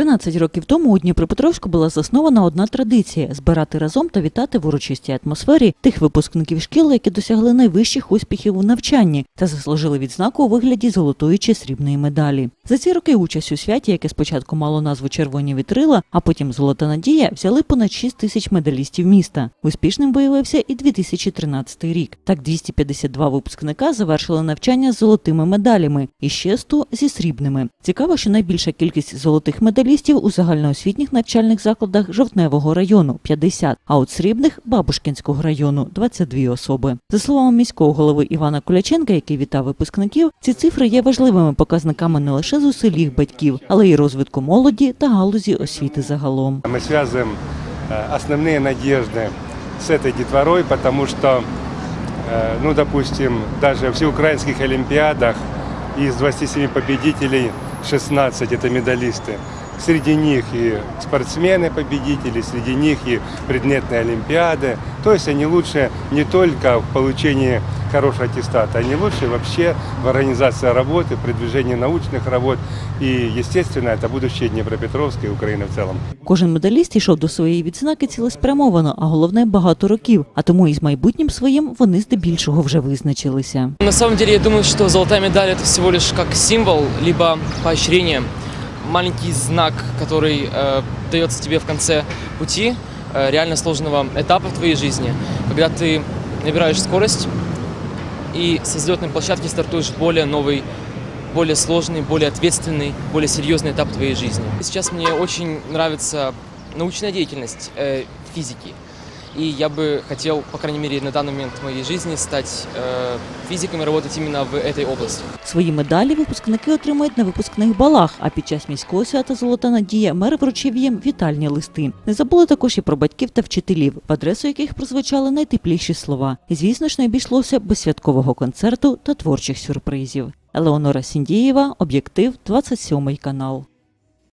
13 років тому у Дніпропетровську була заснована одна традиція збирати разом та вітати в урочистій атмосфері тих випускників шкіл, які досягли найвищих успіхів у навчанні та заслужили відзнаку у вигляді золотої чи срібної медалі. За ці роки участь у святі, яке спочатку мало назву Червоні вітрила, а потім Золота надія, взяли понад 6 тисяч медалістів міста. Успішним виявився і 2013 рік. Так 252 випускника завершили навчання з золотими медалями і ще 100 зі срібними. Цікаво, що найбільша кількість золотих медалістів у загальноосвітніх навчальних закладах Жовтневого району 50, а от срібних Бабушкінського району 22 особи. За словами міського голови Івана Куляченка, який вітав випускників, ці цифри є важливими показниками не лише зусиль їх батьків, але й розвитку молоді та галузі освіти загалом. Мы связываем э, основные надежды с этой детворой, потому что, э, ну, допустим, даже в всеукраинских олимпиадах из 27 победителей 16 это медалисты. Среди них и спортсмены-победители, среди них и предметные олимпиады. То есть они лучше не только в получении хорошего аттестата, они лучше вообще в организации работы, продвижении научных работ. И, естественно, это будущее Днепропетровска и Украины в целом. Кожен медаліст йшов до своєї відзнаки цілеспрямовано, а головне багато років. А тому із майбутнім своїм вони здебільшого вже визначилися. На самом деле, я думаю, что золотая медаль это всего лишь как символ, либо поощрение, маленький знак, который э, дается тебе в конце пути э, реально сложного этапа в твоей жизни, когда ты набираешь скорость и со взлетной площадки стартуешь в более новый, более сложный, более ответственный, более серьезный этап твоей жизни. Сейчас мне очень нравится научная деятельность э, физики. И я бы хотел, по крайней мере, на данный момент в моей жизни стать э, физиком и работать именно в этой области. Свої медалі випускники отримують на випускних балах. А під час міського свята Золота надія мер вручив їм вітальні листи. Не забули також і про батьків та вчителів, в адресу яких прозвучали найтепліші слова. І звісно ж не обійшлося без святкового концерту та творчих сюрпризів. Елеонора Сіндієва, об'єктив, 27 канал.